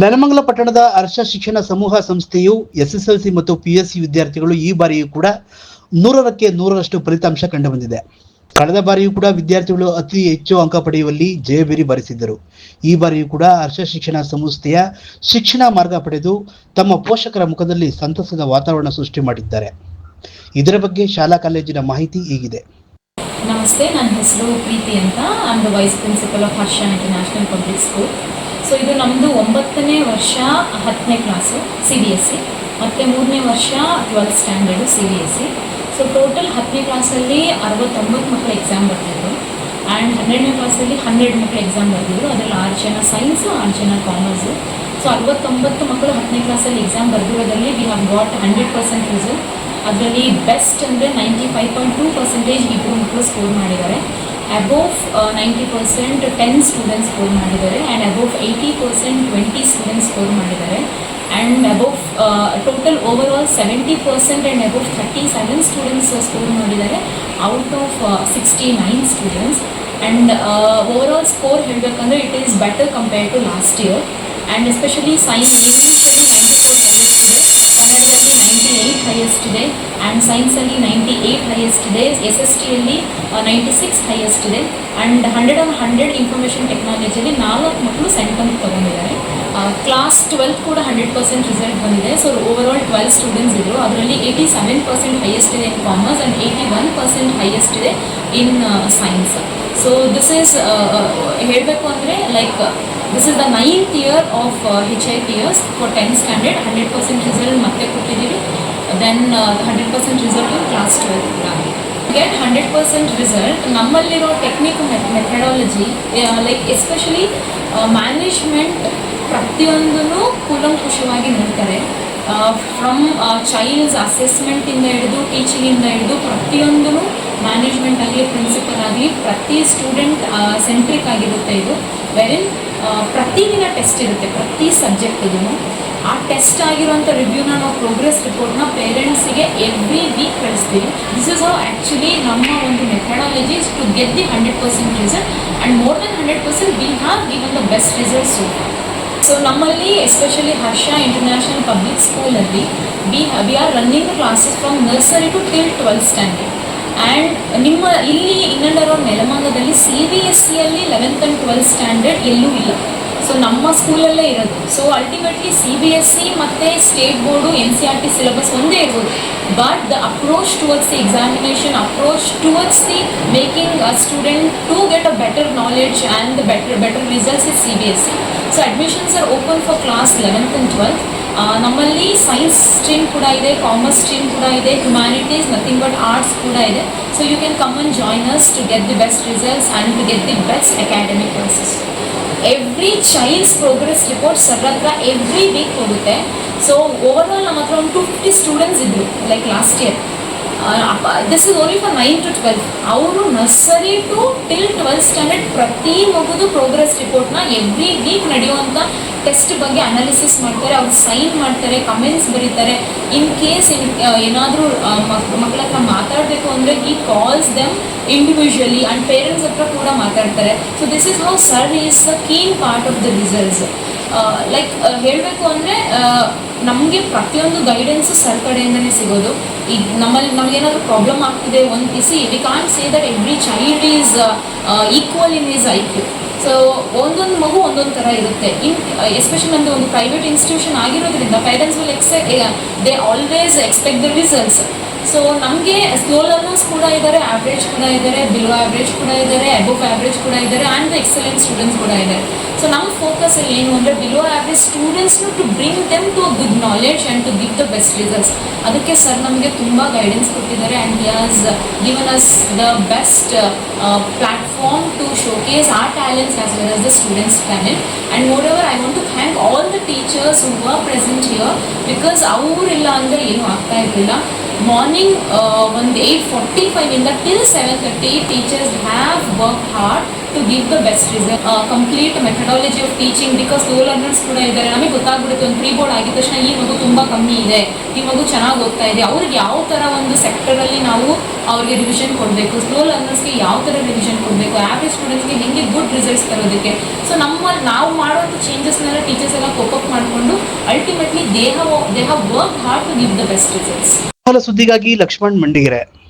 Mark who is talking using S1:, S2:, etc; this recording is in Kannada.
S1: ನೆಲಮಂಗಲ ಪಟ್ಟಣದ ಹರ್ಷ ಶಿಕ್ಷಣ ಸಮೂಹ ಸಂಸ್ಥೆಯು ಎಸ್ಎಸ್ಎಲ್ಸಿ ಮತ್ತು ಪಿಎಸ್ಸಿ ವಿದ್ಯಾರ್ಥಿಗಳು ಈ ಬಾರಿಯೂ ಕೂಡ ನೂರರಕ್ಕೆ ನೂರರಷ್ಟು ಫಲಿತಾಂಶ ಕಂಡುಬಂದಿದೆ. ಕಳೆದ ಬಾರಿಯೂ ಕೂಡ ವಿದ್ಯಾರ್ಥಿಗಳು ಅತಿ ಹೆಚ್ಚು ಅಂಕ ಪಡೆಯುವಲ್ಲಿ ಜಯಬೇರಿ ಬರೆಸಿದ್ದರು. ಈ ಬಾರಿಯೂ ಕೂಡ ಹರ್ಷ ಶಿಕ್ಷಣ ಸಂಸ್ಥೆಯ ಶಿಕ್ಷಣ ಮಾರ್ಗ ಪಡೆದು ತಮ್ಮ ಪೋಷಕರ ಮುಖದಲ್ಲಿ ಸಂತಸದ ವಾತಾವರಣ ಸೃಷ್ಟಿ ಮಾಡಿದ್ದಾರೆ. ಇದರ ಬಗ್ಗೆ ಶಾಲಾ ಕಾಲೇಜಿನ ಮಾಹಿತಿ ಹೀಗಿದೆ.
S2: ನಮಸ್ತೆ, ನನ್ನ ಹೆಸರು ಪ್ರೀತಿ ಅಂತ. Vice principal of international public school so ಇದು ನಮ್ಮದು ಒಂಬತ್ತನೇ ವರ್ಷ ಹತ್ತನೇ class C B S E ಮತ್ತು ಮೂರನೇ ವರ್ಷ twelfth standard C B S E so total ಹತ್ತನೇ ಕ್ಲಾಸಲ್ಲಿ ಅರವತ್ತೊಂಬತ್ತು ಮಕ್ಕಳು ಎಕ್ಸಾಮ್ ಬರ್ತಿದ್ರು. ಆ್ಯಂಡ್ ಹನ್ನೆರಡನೇ ಕ್ಲಾಸಲ್ಲಿ ಹನ್ನೆರಡು ಮಕ್ಕಳು ಎಕ್ಸಾಮ್ ಬರ್ತಿದ್ರು. ಅದರಲ್ಲಿ ಆರು ಜನ ಸೈನ್ಸು ಆರು ಜನ ಕಾಮರ್ಸು ಸೊ ಅರವತ್ತೊಂಬತ್ತು ಮಕ್ಕಳು ಹತ್ತನೇ ಕ್ಲಾಸಲ್ಲಿ exam ಬರ್ದಿರೋದಲ್ಲಿ we have got hundred percent result ಅದರಲ್ಲಿ ಬೆಸ್ಟ್ ಅಂದರೆ ninety five point two percentage ಇಬ್ಬರು ಮಕ್ಕಳು ಸ್ಕೋರ್ ಮಾಡಿದ್ದಾರೆ. Above ninety percent ten students score ಮಾಡಿದ್ದಾರೆ and above eighty percent twenty students score ಮಾಡಿದ್ದಾರೆ. And above total overall seventy percent and above thirty seven students score ಮಾಡಿದ್ದಾರೆ out of sixty nine students and overall score ಹೇಳಬೇಕಂದ್ರೆ it is better compare to last year and especially science ಇಂಗ್ಲೀಷಲ್ಲಿ ನೈಂಟಿ ಫೋರ್ ಬಂದಿದ್ದಾರೆ ಕನ್ನಡದಲ್ಲಿ ನೈಂಟಿ ಏಯ್ಟ್ ಹೈಯೆಸ್ಟ್ ಇದೆ ಆ್ಯಂಡ್ ಸೈನ್ಸಲ್ಲಿ ನೈಂಟಿ ಏಯ್ಟ್ ಹೈಯೆಸ್ಟ್ ಇದೆ ಎಸ್ ಎಸ್ ಟಿಯಲ್ಲಿ ನೈಂಟಿ ಸಿಕ್ಸ್ ಹೈಯೆಸ್ಟ್ ಇದೆ and hundred on hundred information ಟೆಕ್ನಾಲಜಿಯಲ್ಲಿ ನಾಲ್ಕು ಮಕ್ಕಳು ಸೆಂಟಮ್ ತೊಗೊಂಡಿದ್ದಾರೆ. ಕ್ಲಾಸ್ ಟ್ವೆಲ್ತ್ ಕೂಡ ಹಂಡ್ರೆಡ್ ಪರ್ಸೆಂಟ್ ರಿಸಲ್ಟ್ ಬಂದಿದೆ. So over all twelve students ಇದ್ದರು ಅದರಲ್ಲಿ ಏಯ್ಟಿ ಸೆವೆನ್ ಪರ್ಸೆಂಟ್ ಹೈಯೆಸ್ಟ್ ಇದೆ in commerce and eighty one percent highest ಇದೆ in science so this is ಹೇಳಬೇಕು ಅಂದರೆ like this is the ninth year of H I P S for tenth standard hundred percent result ಮತ್ತೆ ಕೊಟ್ಟಿದ್ದೀವಿ. Then hundred percent result class twelve ಕೂಡ ಗೆಟ್ ಹಂಡ್ರೆಡ್ ಪರ್ಸೆಂಟ್ ರಿಸಲ್ಟ್ ನಮ್ಮಲ್ಲಿರೋ technique methodology like especially management ಪ್ರತಿಯೊಂದೂ ಕೂಲಂಕುಷವಾಗಿ ನೋಡ್ತಾರೆ. ಫ್ರಮ್ ಚೈಲ್ಡ್ಸ್ ಅಸೆಸ್ಮೆಂಟಿಂದ ಹಿಡಿದು ಟೀಚಿಂಗಿಂದ ಹಿಡಿದು ಪ್ರತಿಯೊಂದೂ ಮ್ಯಾನೇಜ್ಮೆಂಟ್ ಆಗಲಿ ಪ್ರಿನ್ಸಿಪಲ್ ಆಗಲಿ ಪ್ರತಿ ಸ್ಟೂಡೆಂಟ್ ಸೆಂಟ್ರಿಕ್ ಆಗಿರುತ್ತೆ ಇದು. ವೆರಿನ್ ಪ್ರತಿದಿನ ಟೆಸ್ಟ್ ಇರುತ್ತೆ, ಪ್ರತಿ ಸಬ್ಜೆಕ್ಟಿಗೂ ಆ ಟೆಸ್ಟ್ ಆಗಿರುವಂಥ ರಿವ್ಯೂನ ನಾವು ಪ್ರೋಗ್ರೆಸ್ ರಿಪೋರ್ಟ್ನ ಪೇರೆಂಟ್ಸಿಗೆ ಎವ್ರಿ ವೀಕ್ ಕಳಿಸ್ತೀವಿ. ದಿಸ್ ಇಸ್ ಹೌ ಆ್ಯಕ್ಚುಲಿ ನಮ್ಮ ಒಂದು methodology is to get the hundred percent result and more then hundred percent we have given the best results so ನಮ್ಮಲ್ಲಿ ಎಸ್ಪೆಷಲಿ ಹರ್ಷ ಇಂಟರ್ನ್ಯಾಷನಲ್ ಪಬ್ಲಿಕ್ ಸ್ಕೂಲಲ್ಲಿ we we are running classes from nursery to till twelfth standard and ನಿಮ್ಮ ಇಲ್ಲಿ ಇನ್ನೆಲ್ಲರೋ ನೆಲಮಂಗದಲ್ಲಿ ಸಿ ಬಿ ಎಸ್ ಸಿಯಲ್ಲಿ ಲೆವೆಂತ್ ಆ್ಯಂಡ್ ಟ್ವೆಲ್ತ್ ಸ್ಟ್ಯಾಂಡರ್ಡ್ ಎಲ್ಲೂ ಇಲ್ಲ. ಸೊ ನಮ್ಮ ಸ್ಕೂಲಲ್ಲೇ ಇರೋದು. So ultimately C B S E ಮತ್ತು state board N C R T syllabus ಒಂದೇ ಇರ್ಬೋದು. But the approach towards the examination approach towards the making a student to get a better knowledge and better better results is C B S E so admissions are open for class eleventh and twelfth ನಮ್ಮಲ್ಲಿ ಸೈನ್ಸ್ ಸ್ಟ್ರೀಮ್ ಕೂಡ ಇದೆ ಕಾಮರ್ಸ್ ಸ್ಟ್ರೀಮ್ ಕೂಡ ಇದೆ ಹ್ಯುಮ್ಯಾನಿಟೀಸ್ ನಥಿಂಗ್ ಬಟ್ ಆರ್ಟ್ಸ್ ಕೂಡ ಇದೆ. So you can come and join us to get the best results and to get the best academic courses every child's progress report sir ಹತ್ರ ಎವ್ರಿ ವೀಕ್ ಹೋಗುತ್ತೆ. ಸೊ ಓವರ್ ಆಲ್ ನಮ್ಮ ಹತ್ರ ಒಂದು ಟು ಫಿಫ್ಟಿ ಸ್ಟೂಡೆಂಟ್ಸ್ ಇದ್ದರು like last year this is only for nine to twelve ಅವರು nursery to till twelve standard ಪ್ರತಿ ಮಗುದು ಪ್ರೋಗ್ರೆಸ್ ರಿಪೋರ್ಟ್ನ ಎವ್ರಿ ವೀಕ್ ನಡೆಯುವಂಥ ಟೆಸ್ಟ್ ಬಗ್ಗೆ ಅನಾಲಿಸಿಸ್ ಮಾಡ್ತಾರೆ, ಅವ್ರು ಸೈನ್ ಮಾಡ್ತಾರೆ ಕಮೆಂಟ್ಸ್ ಬರೀತಾರೆ. ಇನ್ ಕೇಸ್ ಇನ್ ಏನಾದರೂ ಮಕ್ಕಳ ಹತ್ರ ಮಾತಾಡಬೇಕು ಅಂದರೆ ಈ calls them individually and parents ಹತ್ರ ಕೂಡ ಮಾತಾಡ್ತಾರೆ. So this is how sir is the keen part of the results like ಹೇಳಬೇಕು ಅಂದರೆ ನಮಗೆ ಪ್ರತಿಯೊಂದು ಗೈಡೆನ್ಸ್ ಸರ್ ಕಡೆಯಿಂದನೇ ಸಿಗೋದು. ಈಗ ನಮ್ಮಲ್ಲಿ ನಮಗೇನಾದರೂ ಪ್ರಾಬ್ಲಮ್ ಆಗ್ತಿದೆ, ಒಂದು EC we can say that every child is equal in is I Q so ಒಂದೊಂದು ಮಗು ಒಂದೊಂದು ಥರ ಇರುತ್ತೆ. ಇನ್ ಎಸ್ಪೆಷಲಿ ನಮ್ಮದು ಒಂದು ಪ್ರೈವೇಟ್ ಇನ್ಸ್ಟಿಟ್ಯೂಷನ್ ಆಗಿರೋದ್ರಿಂದ parents will ಎಕ್ಸೆ they always expect the results so ನಮಗೆ ಸ್ಲೋ ಲರ್ನರ್ಸ್ ಕೂಡ ಇದ್ದಾರೆ ಆವ್ರೇಜ್ ಕೂಡ ಇದ್ದಾರೆ ಬಿಲೋ ಆವ್ರೇಜ್ ಕೂಡ ಇದ್ದಾರೆ ಅಬೋವ್ ಆವ್ರೇಜ್ ಕೂಡ ಇದ್ದಾರೆ ಆ್ಯಂಡ್ ಎಕ್ಸಲೆಂಟ್ ಸ್ಟೂಡೆಂಟ್ಸ್ ಕೂಡ ಇದ್ದಾರೆ ಸೊ ನಮ್ಮ ಫೋಕಸ್ ಅಲ್ಲಿ ಏನು ಅಂದರೆ below average ಸ್ಟೂಡೆಂಟ್ಸ್ನು to bring them to good knowledge and to give the best results ಅದಕ್ಕೆ ಸರ್ ನಮಗೆ ತುಂಬ ಗೈಡೆನ್ಸ್ ಕೊಟ್ಟಿದ್ದಾರೆ and he has given us the best platform to showcase our talents as well as the students talent and moreover I want to thank all the teachers who are present here because ಅವರಿಲ್ಲ ಅಂದರೆ ಏನೂ ಆಗ್ತಾ ಇರಲಿಲ್ಲ. ಮಾರ್ನಿಂಗ್ ಒಂದು eight forty ಫೈವಿಂದ till seven thirty teachers have work hard to give the best result complete methodology of teaching because low learners ಕೂಡ ಇದ್ದಾರೆ. ನಮಗೆ ಗೊತ್ತಾಗ್ಬಿಡುತ್ತೆ, ಒಂದು ಪ್ರೀ ಬೋರ್ಡ್ ಆಗಿದ ತಕ್ಷಣ ಈ ಮಗು ತುಂಬ ಕಮ್ಮಿ ಇದೆ. ಈ ಮಗು ಚೆನ್ನಾಗಿ ಓದ್ತಾ ಇದೆ. ಅವ್ರಿಗೆ ಯಾವ ಥರ ಒಂದು ಸೆಕ್ಟರಲ್ಲಿ ನಾವು ಅವ್ರಿಗೆ ರಿವಿಷನ್ ಕೊಡಬೇಕು? ಸ್ಲೋ ಲರ್ನರ್ಸ್ಗೆ ಯಾವ ಥರ ರಿವಿಷನ್ ಕೊಡಬೇಕು? ಆ್ಯಾವ್ರೇಜ್ ಸ್ಟೂಡೆಂಟ್ಸ್ಗೆ ಹೆಂಗೆ ಗುಡ್ ರಿಸಲ್ಟ್ಸ್ ತರೋದಕ್ಕೆ? ಸೊ ನಮ್ಮ, ನಾವು ಮಾಡುವಂಥ ಚೇಂಜಸ್ನೆಲ್ಲ ಟೀಚರ್ಸ್ ಎಲ್ಲ ಕೋಪಪ್ ಮಾಡಿಕೊಂಡು ultimately they they work hard to give the best results
S1: ಮೊದಲ ಸುದ್ದಿಗಾಗಿ ಲಕ್ಷ್ಮಣ್ ಮಂಡಿಗೆರೆ.